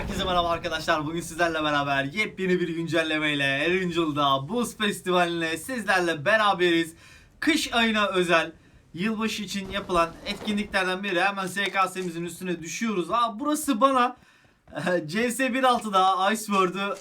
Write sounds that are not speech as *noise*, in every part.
Herkese merhaba arkadaşlar. Bugün sizlerle beraber yepyeni bir güncellemeyle Erangel'da Buz Festivali'ne sizlerle beraberiz. Kış ayına özel yılbaşı için yapılan etkinliklerden biri. Hemen SKS'imizin üstüne düşüyoruz. Aa burası bana *laughs* e, CS 1.6'da Iceworld'u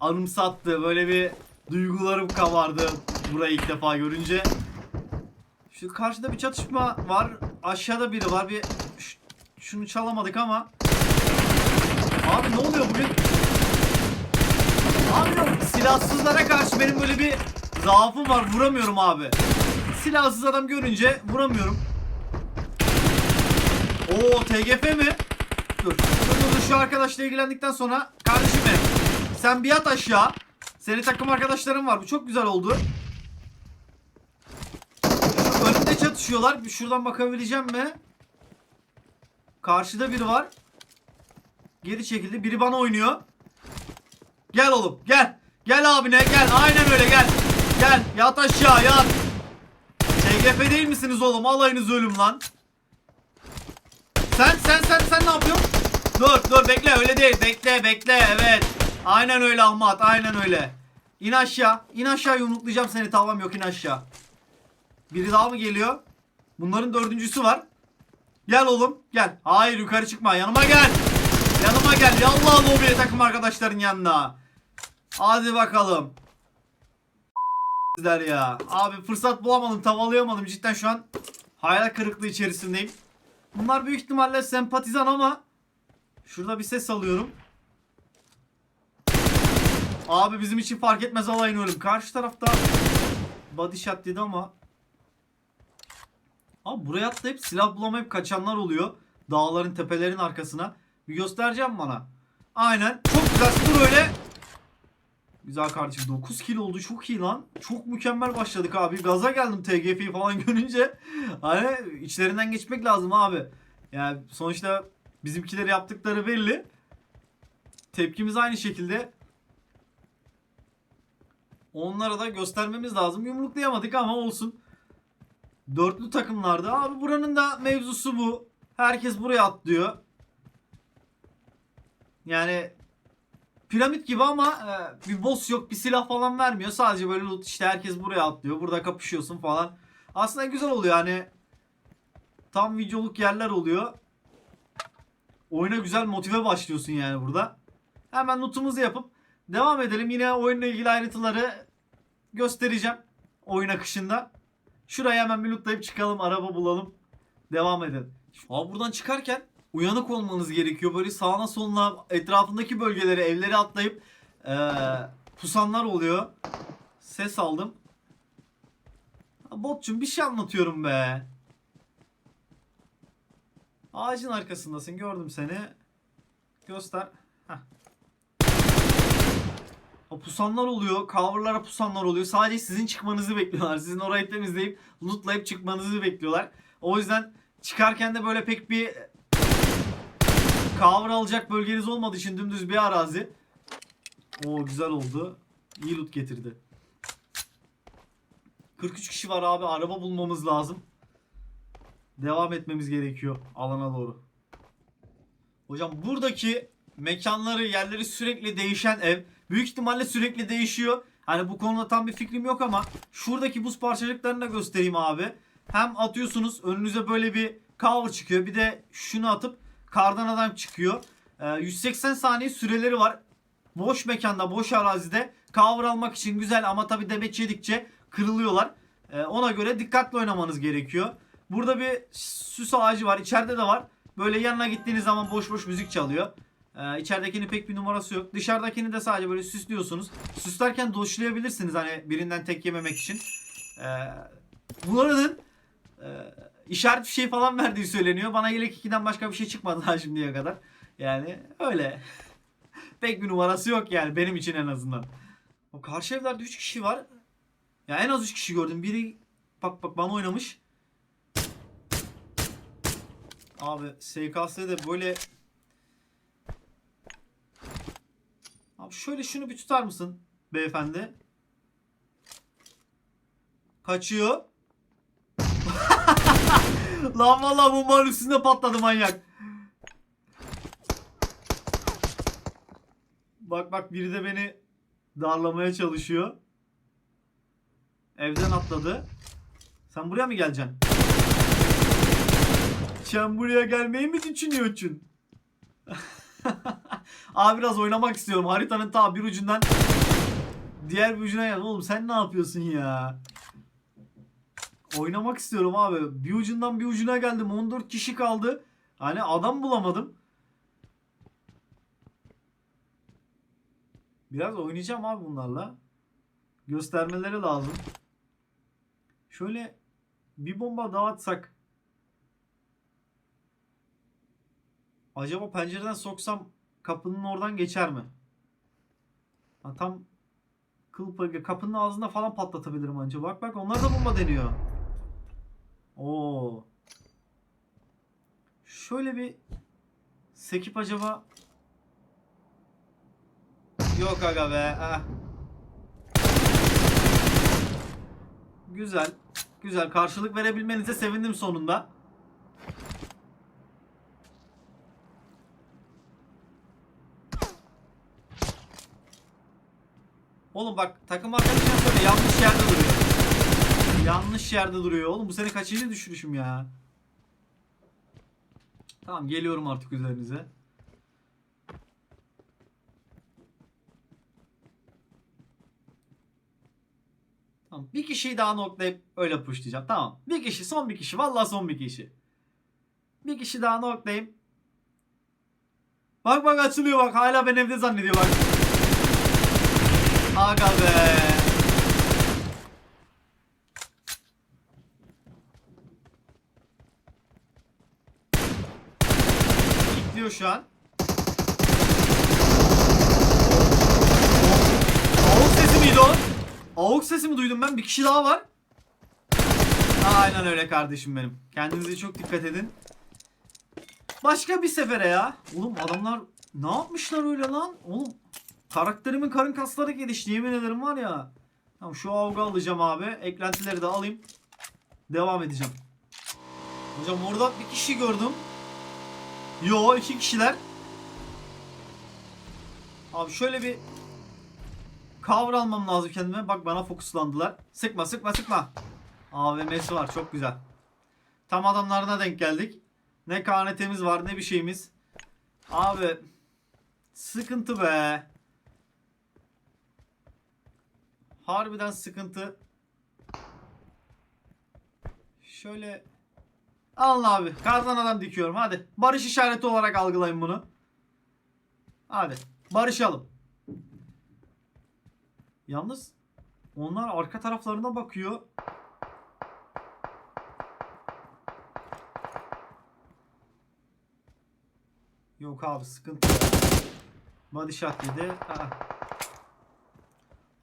anımsattı. Böyle bir duygularım kabardı burayı ilk defa görünce. Şu karşıda bir çatışma var. Aşağıda biri var. Bir şunu çalamadık ama Abi ne oluyor bugün? Abi silahsızlara karşı benim böyle bir zaafım var. Vuramıyorum abi. Silahsız adam görünce vuramıyorum. Oo TGF mi? Dur. Dur, dur. Şu arkadaşla ilgilendikten sonra kardeşim benim. Sen bir at aşağı. Senin takım arkadaşların var. Bu çok güzel oldu. Önümde çatışıyorlar. Şuradan bakabileceğim mi? Karşıda biri var. Geri çekildi. Biri bana oynuyor. Gel oğlum gel. Gel abine gel. Aynen öyle gel. Gel yat aşağı yat. TGF değil misiniz oğlum? Alayınız ölüm lan. Sen sen sen sen ne yapıyorsun? Dur dur bekle öyle değil. Bekle bekle evet. Aynen öyle Ahmet aynen öyle. İn aşağı. İn aşağı yumruklayacağım seni tamam yok in aşağı. Biri daha mı geliyor? Bunların dördüncüsü var. Gel oğlum gel. Hayır yukarı çıkma yanıma gel. Yanıma gel. Yallah lobiye takım arkadaşların yanına. Hadi bakalım. Sizler ya. Abi fırsat bulamadım, tavalayamadım. Cidden şu an hayal kırıklığı içerisindeyim. Bunlar büyük ihtimalle sempatizan ama şurada bir ses alıyorum. Abi bizim için fark etmez alayın ölüm. Karşı tarafta body shot dedi ama Abi buraya atlayıp silah bulamayıp kaçanlar oluyor. Dağların tepelerin arkasına. Bir göstereceğim bana. Aynen. Çok güzel. Dur öyle. Güzel kardeşim. 9 kill oldu. Çok iyi lan. Çok mükemmel başladık abi. Gaza geldim TGF'yi falan *laughs* görünce. Hani içlerinden geçmek lazım abi. Yani sonuçta bizimkileri yaptıkları belli. Tepkimiz aynı şekilde. Onlara da göstermemiz lazım. Yumruklayamadık ama olsun. Dörtlü takımlarda. Abi buranın da mevzusu bu. Herkes buraya atlıyor. Yani piramit gibi ama e, bir boss yok, bir silah falan vermiyor. Sadece böyle loot işte herkes buraya atlıyor. Burada kapışıyorsun falan. Aslında güzel oluyor hani. Tam videoluk yerler oluyor. Oyuna güzel motive başlıyorsun yani burada. Hemen lootumuzu yapıp devam edelim. Yine oyunla ilgili ayrıntıları göstereceğim. Oyun akışında. Şuraya hemen bir lootlayıp çıkalım. Araba bulalım. Devam edelim. Abi buradan çıkarken uyanık olmanız gerekiyor. Böyle sağına soluna etrafındaki bölgeleri, evleri atlayıp eee, pusanlar oluyor. Ses aldım. Botçum bir şey anlatıyorum be. Ağacın arkasındasın. Gördüm seni. Göster. Heh. Pusanlar oluyor. Cover'lara pusanlar oluyor. Sadece sizin çıkmanızı bekliyorlar. Sizin orayı temizleyip lootlayıp çıkmanızı bekliyorlar. O yüzden çıkarken de böyle pek bir cover alacak bölgeniz olmadığı için dümdüz bir arazi. O güzel oldu. İyi loot getirdi. 43 kişi var abi. Araba bulmamız lazım. Devam etmemiz gerekiyor alana doğru. Hocam buradaki mekanları, yerleri sürekli değişen ev. Büyük ihtimalle sürekli değişiyor. Hani bu konuda tam bir fikrim yok ama şuradaki buz parçacıklarını da göstereyim abi. Hem atıyorsunuz önünüze böyle bir cover çıkıyor. Bir de şunu atıp kardan adam çıkıyor. Ee, 180 saniye süreleri var. Boş mekanda, boş arazide cover almak için güzel ama tabi demeç yedikçe kırılıyorlar. Ee, ona göre dikkatli oynamanız gerekiyor. Burada bir süs ağacı var. İçeride de var. Böyle yanına gittiğiniz zaman boş boş müzik çalıyor. Ee, içeridekinin pek bir numarası yok. Dışarıdakini de sadece böyle süslüyorsunuz. Süslerken doşlayabilirsiniz hani birinden tek yememek için. Ee, e, işaret bir şey falan verdiği söyleniyor. Bana yelek 2'den başka bir şey çıkmadı daha şimdiye kadar. Yani öyle. *laughs* pek bir numarası yok yani benim için en azından. O karşı evlerde 3 kişi var. Ya en az 3 kişi gördüm. Biri bak bak bana oynamış. Abi SKS'de böyle Abi şöyle şunu bir tutar mısın beyefendi? Kaçıyor. Lan vallahi bombanın üstünde patladı manyak. Bak bak biri de beni darlamaya çalışıyor. Evden atladı. Sen buraya mı geleceksin? Sen buraya gelmeyi mi düşünüyorsun? *laughs* Abi biraz oynamak istiyorum. Haritanın ta bir ucundan diğer bir ucuna gel. Oğlum sen ne yapıyorsun ya? Oynamak istiyorum abi. Bir ucundan bir ucuna geldim. 14 kişi kaldı. Hani adam bulamadım. Biraz oynayacağım abi bunlarla. Göstermeleri lazım. Şöyle bir bomba daha atsak. Acaba pencereden soksam kapının oradan geçer mi? Ha, tam kıl kapının ağzında falan patlatabilirim anca. Bak bak onlar da bomba deniyor. Oo. Şöyle bir sekip acaba Yok aga be. ah. Güzel. Güzel. Karşılık verebilmenize sevindim sonunda. Oğlum bak takım arkadaşım böyle yanlış yerde duruyor. Yanlış yerde duruyor. Oğlum bu sene kaçıncı düşürüşüm ya. Tamam geliyorum artık üzerinize. Tamam. Bir kişiyi daha noklayıp öyle pushlayacağım. Tamam. Bir kişi son bir kişi. Vallahi son bir kişi. Bir kişi daha noklayayım. Bak bak açılıyor bak. Hala ben evde zannediyor bak. Aga be. Şu an. Avuk sesi miydi o? Avuk sesi mi duydum ben? Bir kişi daha var. Aynen öyle kardeşim benim. Kendinize çok dikkat edin. Başka bir sefere ya. Oğlum adamlar ne yapmışlar öyle lan? Oğlum karakterimin karın kasları gelişti yemin ederim var ya. Tamam şu avga alacağım abi. Eklentileri de alayım. Devam edeceğim. Hocam orada bir kişi gördüm. Yo iki kişiler. Abi şöyle bir cover almam lazım kendime. Bak bana fokuslandılar. Sıkma sıkma sıkma. AVM'si var çok güzel. Tam adamlarına denk geldik. Ne KNT'miz var ne bir şeyimiz. Abi sıkıntı be. Harbiden sıkıntı. Şöyle Alın abi. Kardan adam dikiyorum. Hadi. Barış işareti olarak algılayın bunu. Hadi. Barışalım. Yalnız onlar arka taraflarına bakıyor. Yok abi sıkıntı. Body shot yedi.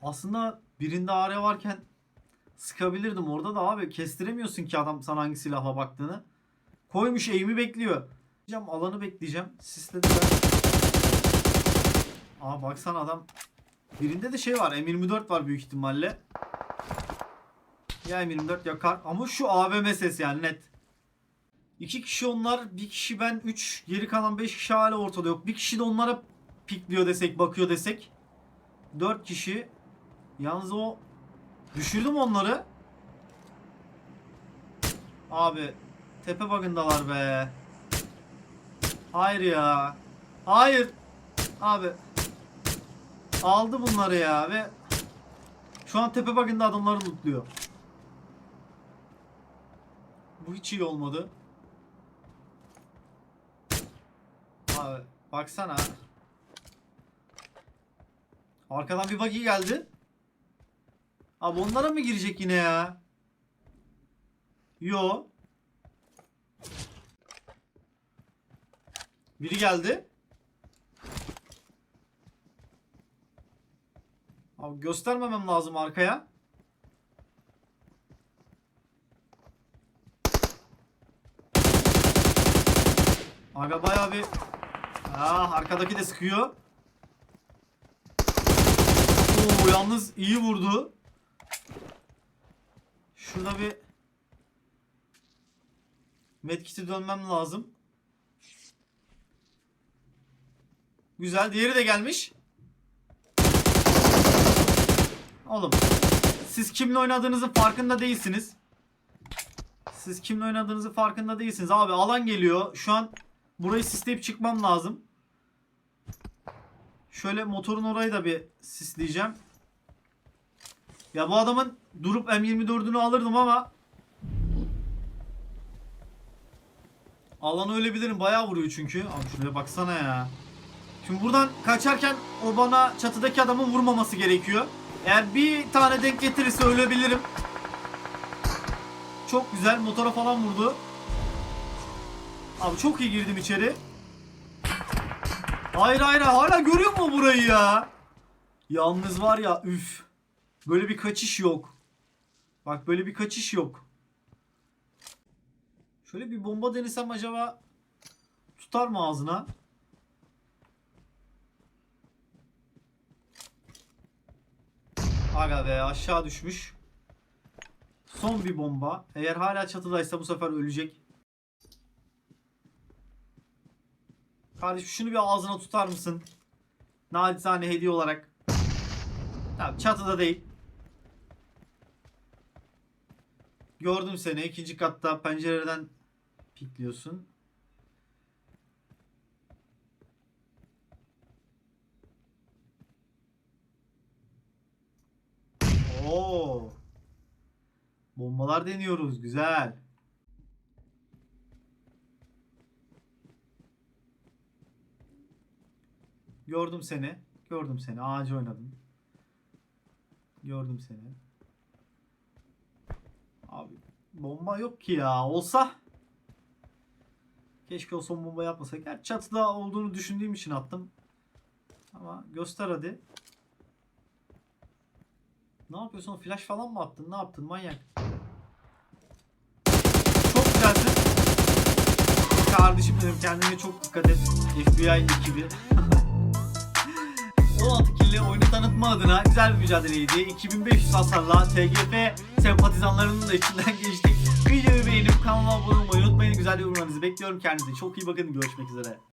Aslında birinde AR varken sıkabilirdim. Orada da abi kestiremiyorsun ki adam sana hangi silahla baktığını. Koymuş eğimi bekliyor. Diyeceğim alanı bekleyeceğim. Sislediler. Aa baksana adam. Birinde de şey var. M24 var büyük ihtimalle. Ya M24 yakar. Ama şu AVM ses yani net. İki kişi onlar. Bir kişi ben. Üç. Geri kalan beş kişi hala ortada yok. Bir kişi de onlara pikliyor desek. Bakıyor desek. Dört kişi. Yalnız o Düşürdüm onları. Abi tepe bug'ındalar be. Hayır ya. Hayır. Abi. Aldı bunları ya ve şu an tepe bug'ında adamları lootluyor. Bu hiç iyi olmadı. Abi baksana. Arkadan bir buggy geldi. Abi onlara mı girecek yine ya? Yo. Biri geldi. Abi göstermemem lazım arkaya. Aga bayağı bir... Ah arkadaki de sıkıyor. Oo yalnız iyi vurdu. Şurada bir Medkit'i dönmem lazım. Güzel. Diğeri de gelmiş. Oğlum siz kimle oynadığınızın farkında değilsiniz. Siz kimle oynadığınızın farkında değilsiniz. Abi alan geliyor. Şu an burayı sisleyip çıkmam lazım. Şöyle motorun orayı da bir sisleyeceğim. Ya bu adamın durup M24'ünü alırdım ama Alanı ölebilirim. Bayağı vuruyor çünkü. Abi şuraya baksana ya. Şimdi buradan kaçarken o bana çatıdaki adamın vurmaması gerekiyor. Eğer bir tane denk getirirse ölebilirim. Çok güzel. Motora falan vurdu. Abi çok iyi girdim içeri. Hayır hayır hala görüyor mu burayı ya? Yalnız var ya üf. Böyle bir kaçış yok. Bak böyle bir kaçış yok. Şöyle bir bomba denesem acaba tutar mı ağzına? Aga be aşağı düşmüş. Son bir bomba. Eğer hala çatıdaysa bu sefer ölecek. Kardeşim şunu bir ağzına tutar mısın? Nacizane hediye olarak. Tamam çatıda değil. Gördüm seni. ikinci katta pencereden pikliyorsun. Oo. Bombalar deniyoruz. Güzel. Gördüm seni. Gördüm seni. Ağacı oynadım. Gördüm seni. Bomba yok ki ya. Olsa keşke o son bomba yapmasak. Gerçi çatıda olduğunu düşündüğüm için attım. Ama göster hadi. Ne yapıyorsun? Flash falan mı attın? Ne yaptın manyak? Çok güzelsin. Kardeşim benim kendine çok dikkat et. FBI ekibi. *laughs* 16 kille oyunu tanıtma adına güzel bir mücadeleydi. 2500 hasarla TGF sempatizanlarının da içinden *laughs* geçtik. Videoyu beğenip kanalıma abone olmayı unutmayın. Güzel yorumlarınızı bekliyorum. Kendinize çok iyi bakın. Görüşmek üzere.